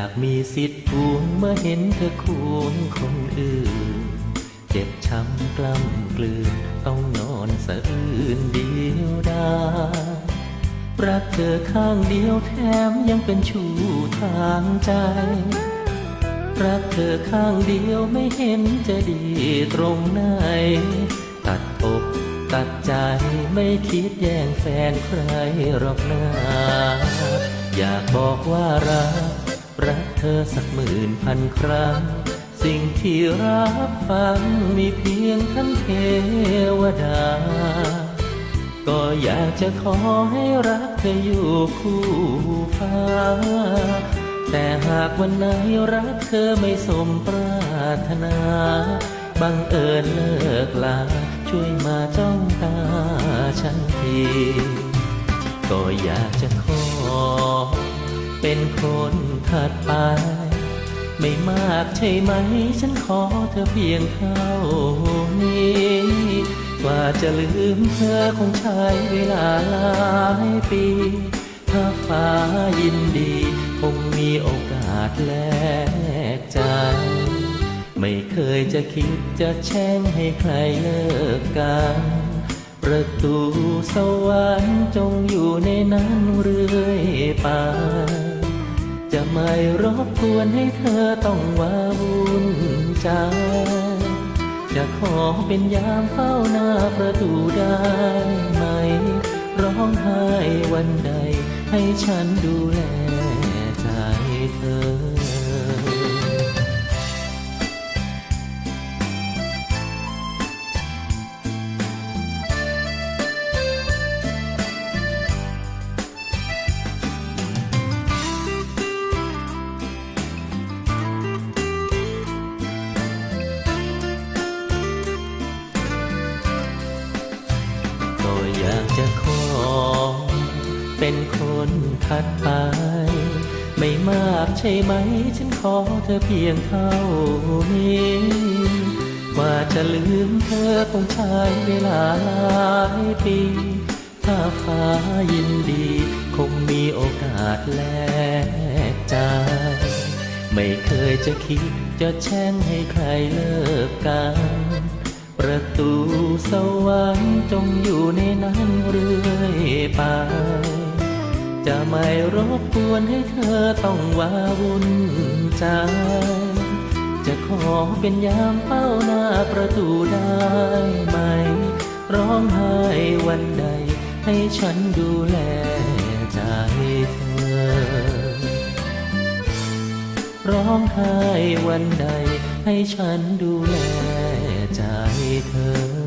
ากมีสิทธิ์ทวงเมื่อเห็นเธอควงคนอื่น เจ็บช้ำกล้ำกลืน ต้องนอนสะอื้นเดียวดายรักเธอข้างเดียวแถมยังเป็นชู้ทางใจ รักเธอข้างเดียวไม่เห็นจะดีตรงไหน ตัดอกตัดใจไม่คิดแย่งแฟนใครหรอกนะอยากบอกว่ารัก รักเธอสักหมื่นพันครั้ง สิ่งที่รับฟังมีเพียงท่านเทวดา ก็อยากจะขอให้รักเธออยู่คู่ฟ้า แต่หากวันไหนรักเธอไม่สมปรารถนา บังเอิญเลิกลา ช่วยมาจ้องตาฉันที ก็อยากจะขอ เป็นคนถัดไป ไม่มากใช่ไหม ฉันขอเธอเพียงเท่านี้ กว่าจะลืมเธอคงใช้เวลาหลายปี ถ้าฟ้ายินดี คงมีโอกาสแลกใจ ไม่เคยจะคิดจะแช่งให้ใครเลิกกันประตูสวรรค์จงอยู่ในนั้นเรื่อยไป จะไม่รบกวนให้เธอต้องว้าวุ่นใจ จะขอเป็นยามเฝ้าหน้าประตูได้ไหม ร้องไห้วันใดให้ฉันดูแลใจเธอากจะขอ เป็นคนถัดไป ไม่มากใช่ไหม ฉันขอเธอเพียงเท่านี้กว่าจะลืมเธอคงใช้เวลาหลายปี ถ้าฟ้ายินดี คงมีโอกาสแลกใจ ไม่เคยจะคิดจะแช่งให้ใครเลิกกัน ประตูสวรรค์จงอยู่ในนั้นเรื่อยไป จะไม่รบกวนให้เธอต้องว้าวุ่นใจ จะขอเป็นยามเฝ้าหน้าประตูได้ไหม ร้องไห้วันใด ให้ฉันดูแลใจเธอร้องไห้วันใดให้ฉันดูแล ใจเธอ